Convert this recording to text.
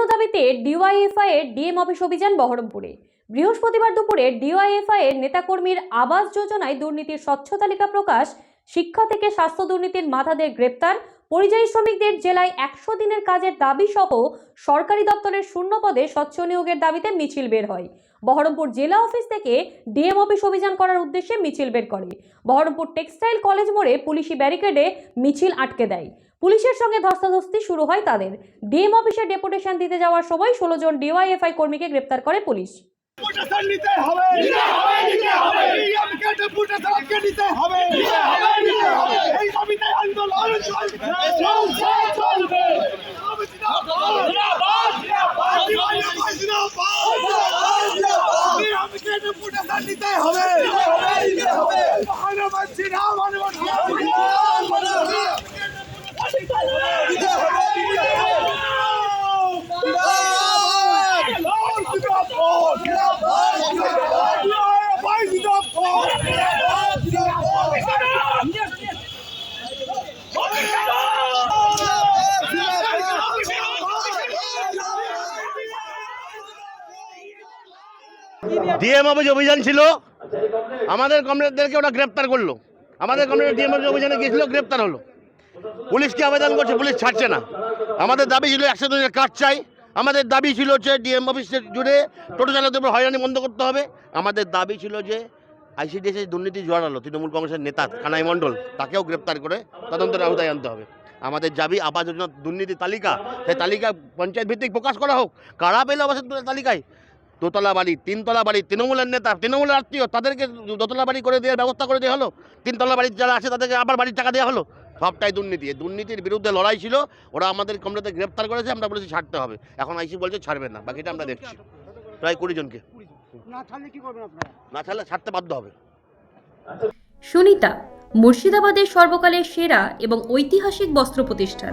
থেকে ডিওয়াইএফআই এর DM office অভিযান বহরমপুরে। বৃহস্পতিবার দুপুরে ডিওয়াইএফআই এর নেতাকর্মীর আবাস যোজনায় দুর্নীতির স্বচ্ছ তালিকা প্রকাশ, শিক্ষা থেকে স্বাস্থ্য দুর্নীতির মাথাদের গ্রেপ্তার পরিযায়ী শ্রমিকদের জেলায় একশো দিনের কাজের দাবি সহ সরকারি দপ্তরের শূন্য পদে স্বচ্ছ নিয়োগের দাবিতে মিছিল বের হয়। বহরমপুর জেলা অফিস থেকে ডিএম অফিস অভিযান করার উদ্দেশ্যে মিছিল বের করে। বহরমপুর টেক্সটাইল কলেজ মোড়ে পুলিশি ব্যারিকেডে মিছিল আটকে দেয়। পুলিশের সঙ্গে ধস্তাধস্তি শুরু হয় তাদের। ডিএম অফিসে ডেপুটেশন দিতে যাওয়ার সময় ষোলো জন ডিওয়াইএফআই কর্মীকে গ্রেপ্তার করে পুলিশ। নিতে হবে। নিতে হবে নিতে হবে। ডিএমকে ডেপুটেশনকে নিতে হবে। Let's go. ডিএম অফিস অভিযান ছিল। আমাদের কমরেডদেরকে ওরা গ্রেপ্তার করল। আমাদের কমরেড ডিএম অফিস অভিযানে গিয়েছিল, গ্রেপ্তার হলো। পুলিশকে আবেদন করছে, পুলিশ ছাড়ছে না। আমাদের দাবি ছিল একশো দিনের কাজ চাই। আমাদের দাবি ছিল যে ডিএম অফিসের জুড়ে টোটো চালকদের উপর হয়রানি বন্ধ করতে হবে। আমাদের দাবি ছিল যে আইসিডিএসের দুর্নীতি জড়ালো তৃণমূল কংগ্রেসের নেতা কানাই মণ্ডল তাকেও গ্রেপ্তার করে তদন্তের আওতায় আনতে হবে। আমাদের দাবি আবাস যোজনা দুর্নীতি তালিকা, সেই তালিকা পঞ্চায়েত ভিত্তিক প্রকাশ করা হোক। কারা পেলে আবাসের তালিকায়? দোতলা বাড়ি তিনতলা বাড়ি তৃণমূলের নেতা তৃণমূলের আত্মীয় তাদেরকে দোতলা বাড়ি করে দেওয়ার ব্যবস্থা করে দেওয়া হলো? তিনতলা বাড়ির যারা আছে তাদেরকে আবার বাড়ির টাকা দেওয়া হলো? সবটাই দুর্নীতি। দুর্নীতির বিরুদ্ধে লড়াই ছিল ওরা আমাদের কমরেতে গ্রেপ্তার করেছে আমরা বলেছি ছাড়তে হবে। এখন আইসি বলছে ছাড়বে না বাকিটা আমরা দেখছি। প্রায় কুড়ি জনকে। না ছাড়লে কি করবেন আপনারা? না ছাড়লে ছাড়তে বাধ্য হবে। সুনিতা মুর্শিদাবাদের সর্বকালের সেরা এবং ঐতিহাসিক বস্ত্র প্রতিষ্ঠান।